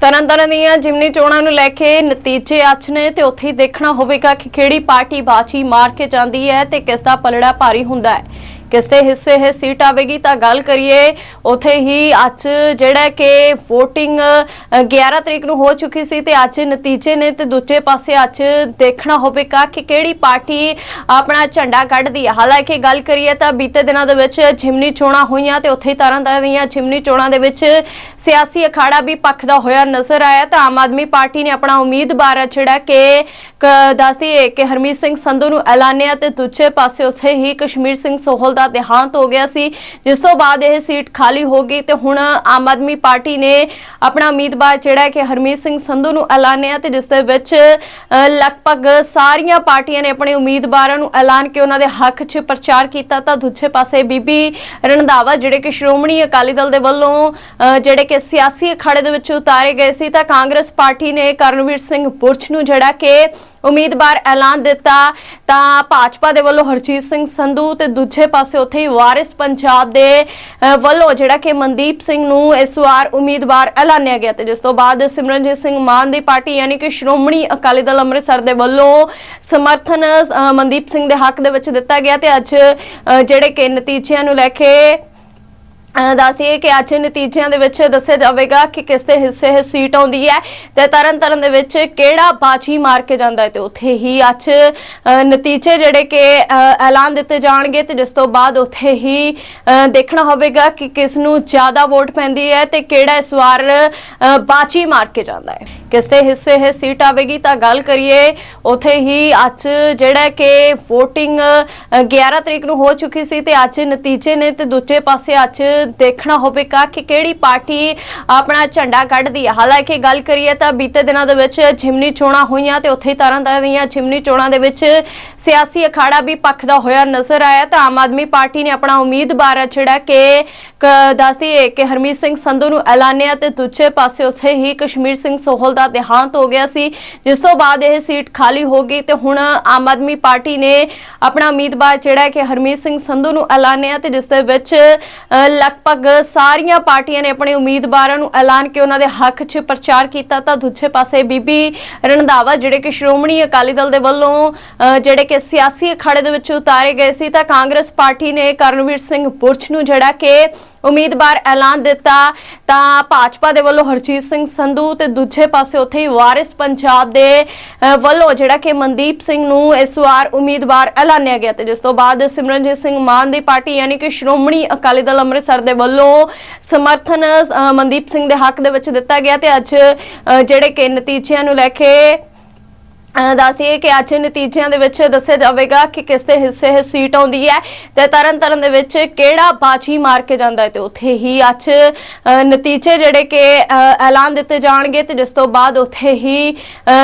ਤਰਨਤਾਰਨ ਦੀਆਂ ਜਿਮਨੀ ਚੋਣਾਂ ਨੂੰ ਲੈ ਕੇ ਨਤੀਜੇ ਅੱਛ ਨੇ ਤੇ ਉੱਥੇ ਹੀ ਦੇਖਣਾ ਹੋਵੇਗਾ ਕਿ ਕਿਹੜੀ ਪਾਰਟੀ ਬਾਜੀ ਮਾਰ ਕੇ ਜਾਂਦੀ ਹੈ ਤੇ ਕਿਸ ਦਾ ਪਲੜਾ ਭਾਰੀ ਹੁੰਦਾ ਹੈ। ਕਿਸ ਦੇ ਹਿੱਸੇ ਇਹ ਸੀਟ ਆਵੇਗੀ? ਤਾਂ ਗੱਲ ਕਰੀਏ, ਉੱਥੇ ਹੀ ਅੱਜ ਜਿਹੜਾ ਕਿ VOTING 11 ਤਰੀਕ ਨੂੰ ਹੋ ਚੁੱਕੀ ਸੀ ਤੇ ਅੱਜ ਨਤੀਜੇ ਨੇ ਤੇ ਦੂਜੇ ਪਾਸੇ ਅੱਜ ਦੇਖਣਾ ਹੋਵੇਗਾ ਕਿ ਕਿਹੜੀ ਪਾਰਟੀ ਆਪਣਾ ਝੰਡਾ ਕੱਢਦੀ ਹੈ ਹਾਲਾਂਕਿ ਗੱਲ ਕਰੀਏ ਤਾਂ ਬੀਤੇ ਦਿਨਾਂ ਦੇ ਵਿੱਚ ਜਿਮਨੀ ਚੋਣਾਂ ਹੋਈਆਂ ਤੇ ਉੱਥੇ ਹੀ ਤਰ੍ਹਾਂ ਦੀਆਂ ਜਿਮਨੀ ਚੋਣਾਂ ਦੇ ਵਿੱਚ ਸਿਆਸੀ ਅਖਾੜਾ ਵੀ ਪੱਖ ਦਾ ਹੋਇਆ ਨਜ਼ਰ ਆਇਆ ਤਾਂ ਆਮ ਆਦਮੀ ਪਾਰਟੀ ਨੇ ਆਪਣਾ ਉਮੀਦਵਾਰ ਜਿਹੜਾ ਕਿ, ਕ- ਦੱਸਦੀ ਹੈ ਕਿ ਹਰਮੀਤ ਸਿੰਘ ਸੰਧੂ ਨੂੰ ਐਲਾਨਿਆ ਤੇ ਦੂਜੇ ਪਾਸੇ ਉੱਥੇ ਹੀ ਕਸ਼ਮੀਰ ਸਿੰਘ ਸੋਹਲ ਦਾ ਦੇਹਾਂਤ ਹੋ ਗਿਆ ਸੀ। ਜਿਸ ਤੋਂ ਬਾਅਦ ਇਹ ਸੀਟ ਖਾਲੀ ਹੋ ਗਈ ਤੇ ਹੁਣ ਆਮ ਆਦਮੀ ਪਾਰਟੀ ਨੇ ਆਪਣਾ ਉਮੀਦਵਾਰ ਜਿਹੜਾ ਕਿ ਹਰਮੀਤ ਸਿੰਘ ਸੰਧੂ ਨੂੰ ਐਲਾਨਿਆ ਤੇ ਜਿਸ ਦੇ ਵਿੱਚ ਲਗਭਗ ਸਾਰੀਆਂ ਪਾਰਟੀਆਂ ਨੇ ਆਪਣੇ ਉਮੀਦਵਾਰਾਂ ਨੂੰ ਐਲਾਨ ਕੇ ਉਹਨਾਂ ਦੇ ਹੱਕ 'ਚ ਪ੍ਰਚਾਰ ਕੀਤਾ ਤਾਂ ਦੂਜੇ ਪਾਸੇ ਬੀਬੀ ਰਣਧਾਵਾ ਜਿਹੜੇ ਕਿ ਸ਼੍ਰੋਮਣੀ ਅਕਾਲੀ ਦਲ ਦੇ ਵੱਲੋਂ ਅ, ਜਿਹੜੇ ਕਿ ਸਿਆਸੀ ਅਖਾੜੇ ਦੇ ਵਿੱਚ ਉਤਾਰੇ ਗਏ ਸੀ ਤਾਂ ਕਾਂਗਰਸ ਪਾਰਟੀ ਨੇ ਕਰਨਵੀਰ ਸਿੰਘ ਬੁਰਜ ਨੂੰ ਜਿਹੜਾ ਕਿ ਉਮੀਦਵਾਰ ਐਲਾਨ ਦਿੱਤਾ ਤਾਂ ਭਾਜਪਾ ਦੇ ਵੱਲੋਂ ਹਰਜੀਤ ਸਿੰਘ ਸੰਧੂ ਤੇ ਦੂਜੇ ਪਾਸੇ ਉੱਥੇ ਹੀ ਵਾਰਿਸ ਪੰਜਾਬ ਦੇ ਵੱਲੋਂ ਜਿਹੜਾ ਕਿ ਮਨਦੀਪ ਸਿੰਘ ਨੂੰ ਇਸ ਵਾਰ ਉਮੀਦਵਾਰ ਐਲਾਨਿਆ ਗਿਆ ਤੇ ਜਿਸ ਤੋਂ ਬਾਅਦ ਸਿਮਰਨਜੀਤ ਸਿੰਘ ਮਾਨ ਦੀ ਪਾਰਟੀ ਯਾਨੀ ਕਿ ਸ਼੍ਰੋਮਣੀ ਅਕਾਲੀ ਦਲ ਅੰਮ੍ਰਿਤਸਰ ਦੇ ਵੱਲੋਂ ਸਮਰਥਨ ਮਨਦੀਪ ਸਿੰਘ ਦੇ ਹੱਕ ਦੇ ਵਿੱਚ ਦਿੱਤਾ ਗਿਆ ਤੇ ਅੱਜ ਜਿਹੜੇ ਕਿ ਨਤੀਜਿਆਂ ਨੂੰ ਲੈ ਕੇ ਅਹ ਕਿ ਅੱਜ ਨਤੀਜਿਆਂ ਦੇ ਵਿੱਚ ਦੱਸਿਆ ਜਾਵੇਗਾ ਕਿ ਕਿਸ ਦੇ ਹਿੱਸੇ ਇਹ ਸੀਟ ਆਉਂਦੀ ਹੈ ਤੇ ਤਰਨ ਤਾਰਨ ਦੇ ਵਿੱਚ ਕਿਹੜਾ ਬਾਜੀ ਮਾਰ ਕੇ ਜਾਂਦਾ ਹੈ ਤੇ ਉੱਥੇ ਹੀ ਅੱਜ ਨਤੀਜੇ ਜਿਹੜੇ ਕਿ ਐਲਾਨ ਦਿੱਤੇ ਜਾਣਗੇ ਤੇ ਜਿਸ ਤੋਂ ਬਾਅਦ ਉੱਥੇ ਹੀ ਦੇਖਣਾ ਹੋਵੇਗਾ ਕਿ ਕਿਸ ਨੂੰ ਜ਼ਿਆਦਾ ਵੋਟ ਪੈਂਦੀ ਹੈ ਤੇ ਕਿਹੜਾ ਇਸ ਵਾਰ ਅਹ, ਬਾਜੀ ਮਾਰ ਕੇ ਜਾਂਦਾ ਹੈ। ਕਿਸ ਦੇ ਹਿੱਸੇ ਇਹ ਸੀਟ ਆਵੇਗੀ ਤਾਂ ਗੱਲ ਕਰੀਏ ਉੱਥੇ ਹੀ ਅੱਜ ਜਿਹੜਾ ਕਿ VOTING 11 ਤਰੀਕ ਨੂੰ ਹੋ ਚੁੱਕੀ ਸੀ ਤੇ ਅੱਜ ਨਤੀਜੇ ਨੇ ਤੇ ਦੂਜੇ ਪਾਸੇ ਅੱਜ ਦੇਖਣਾ ਹੋਵੇਗਾ ਕਿ ਕਿਹੜੀ ਪਾਰਟੀ ਆਪਣਾ ਝੰਡਾ ਕੱਢਦੀ ਹੈ ਹਾਲਾਂਕਿ ਗੱਲ ਕਰੀਏ ਤਾਂ ਬੀਤੇ ਦਿਨਾਂ ਦੇ ਵਿੱਚ ਜਿਮਨੀ ਚੋਣਾਂ ਹੋਈਆਂ ਤੇ ਉੱਥੇ ਹੀ ਤਰ੍ਹਾਂ ਦੀਆਂ ਜਿਮਨੀ ਚੋਣਾਂ ਦੇ ਵਿੱਚ ਸਿਆਸੀ ਅਖਾੜਾ ਵੀ ਪੱਖ ਦਾ ਹੋਇਆ ਨਜ਼ਰ ਆਇਆ ਤਾਂ ਆਮ ਆਦਮੀ ਪਾਰਟੀ ਨੇ ਆਪਣਾ ਉਮੀਦਵਾਰ ਜਿਹੜਾ ਕਿ ਦੱਸਦੀ ਹੈ ਕਿ ਹਰਮੀਤ ਸਿੰਘ ਸੰਧੂ ਨੂੰ ਐਲਾਨਿਆ ਤੇ ਦੂਜੇ ਪਾਸੇ ਉੱਥੇ ਹੀ ਕਸ਼ਮੀਰ ਸਿੰਘ ਸੋਹਲ ਦਾ ਦੇਹਾਂਤ ਹੋ ਗਿਆ ਸੀ ਜਿਸ ਤੋਂ ਬਾਅਦ ਇਹ ਸੀਟ ਖਾਲੀ ਹੋ ਗਈ ਤੇ ਹੁਣ ਆਮ ਆਦਮੀ ਪਾਰਟੀ ਨੇ ਆਪਣਾ ਉਮੀਦਵਾਰ ਜਿਹੜਾ ਕਿ ਹਰਮੀਤ ਸਿੰਘ ਸੰਧੂ ਨੂੰ ਐਲਾਨਿਆ ਤੇ ਜਿਸ ਦੇ ਵਿੱਚ ਲਗਭਗ ਸਾਰੀਆਂ ਪਾਰਟੀਆਂ ਨੇ ਆਪਣੇ ਉਮੀਦਵਾਰਾਂ ਨੂੰ ਐਲਾਨ ਕੇ ਉਹਨਾਂ ਦੇ ਹੱਕ 'ਚ ਪ੍ਰਚਾਰ ਕੀਤਾ ਤਾਂ ਦੂਜੇ ਪਾਸੇ ਬੀਬੀ ਰਣਧਾਵਾ ਜਿਹੜੇ ਕਿ ਸ਼੍ਰੋਮਣੀ ਅਕਾਲੀ ਦਲ ਦੇ ਵੱਲੋਂ ਅ, ਜਿਹੜੇ ਕਿ ਸਿਆਸੀ ਅਖਾੜੇ ਦੇ ਵਿੱਚ ਉਤਾਰੇ ਗਏ ਸੀ ਤਾਂ ਕਾਂਗਰਸ ਪਾਰਟੀ ਨੇ ਕਰਨਵੀਰ ਸਿੰਘ ਬੁਰਜ ਨੂੰ ਜਿਹੜਾ ਕਿ ਉਮੀਦਵਾਰ ਐਲਾਨ ਦਿੱਤਾ ਤਾਂ ਭਾਜਪਾ ਦੇ ਵੱਲੋਂ ਹਰਜੀਤ ਸਿੰਘ ਸੰਧੂ ਤੇ ਦੂਜੇ ਪਾਸੇ ਉੱਥੇ ਹੀ ਵਾਰਿਸ ਪੰਜਾਬ ਦੇ ਵੱਲੋਂ ਜਿਹੜਾ ਕਿ ਮਨਦੀਪ ਸਿੰਘ ਨੂੰ ਇਸ ਵਾਰ ਉਮੀਦਵਾਰ ਐਲਾਨਿਆ ਗਿਆ ਤੇ ਜਿਸ ਤੋਂ ਬਾਅਦ ਸਿਮਰਨਜੀਤ ਸਿੰਘ ਮਾਨ ਦੀ ਪਾਰਟੀ ਯਾਨੀ ਕਿ ਸ਼੍ਰੋਮਣੀ ਅਕਾਲੀ ਦਲ ਅੰਮ੍ਰਿਤਸਰ ਦੇ ਵੱਲੋਂ ਸਮਰਥਨ ਮਨਦੀਪ ਸਿੰਘ ਦੇ ਹੱਕ ਦੇ ਵਿੱਚ ਦਿੱਤਾ ਗਿਆ ਤੇ ਅੱਜ ਜਿਹੜੇ ਕਿ ਨਤੀਜਿਆਂ ਨੂੰ ਲੈ ਕੇ ਅਹ ਕਿ ਅੱਜ ਨਤੀਜਿਆਂ ਦੇ ਵਿੱਚ ਦੱਸਿਆ ਜਾਵੇਗਾ ਕਿ ਕਿਸ ਦੇ ਹਿੱਸੇ ਸੀਟ ਆਉਂਦੀ ਹੈ ਤੇ ਤਰਨ ਤਾਰਨ ਦੇ ਵਿੱਚ ਕਿਹੜਾ ਬਾਜੀ ਮਾਰ ਕੇ ਜਾਂਦਾ ਹੈ ਤੇ ਉੱਥੇ ਹੀ ਅੱਜ ਨਤੀਜੇ ਜਿਹੜੇ ਕਿ ਐਲਾਨ ਦਿੱਤੇ ਜਾਣਗੇ ਤੇ ਜਿਸ ਤੋਂ ਬਾਅਦ ਉੱਥੇ ਹੀ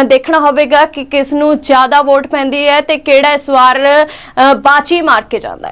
ਦੇਖਣਾ ਹੋਵੇਗਾ ਕਿ ਕਿਸ ਨੂੰ ਜ਼ਿਆਦਾ ਵੋਟ ਪੈਂਦੀ ਹੈ ਤੇ ਕਿਹੜਾ ਇਸ ਵਾਰ ਅਹ, ਬਾਜੀ ਮਾਰ ਕੇ ਜਾਂਦਾ ਹੈ।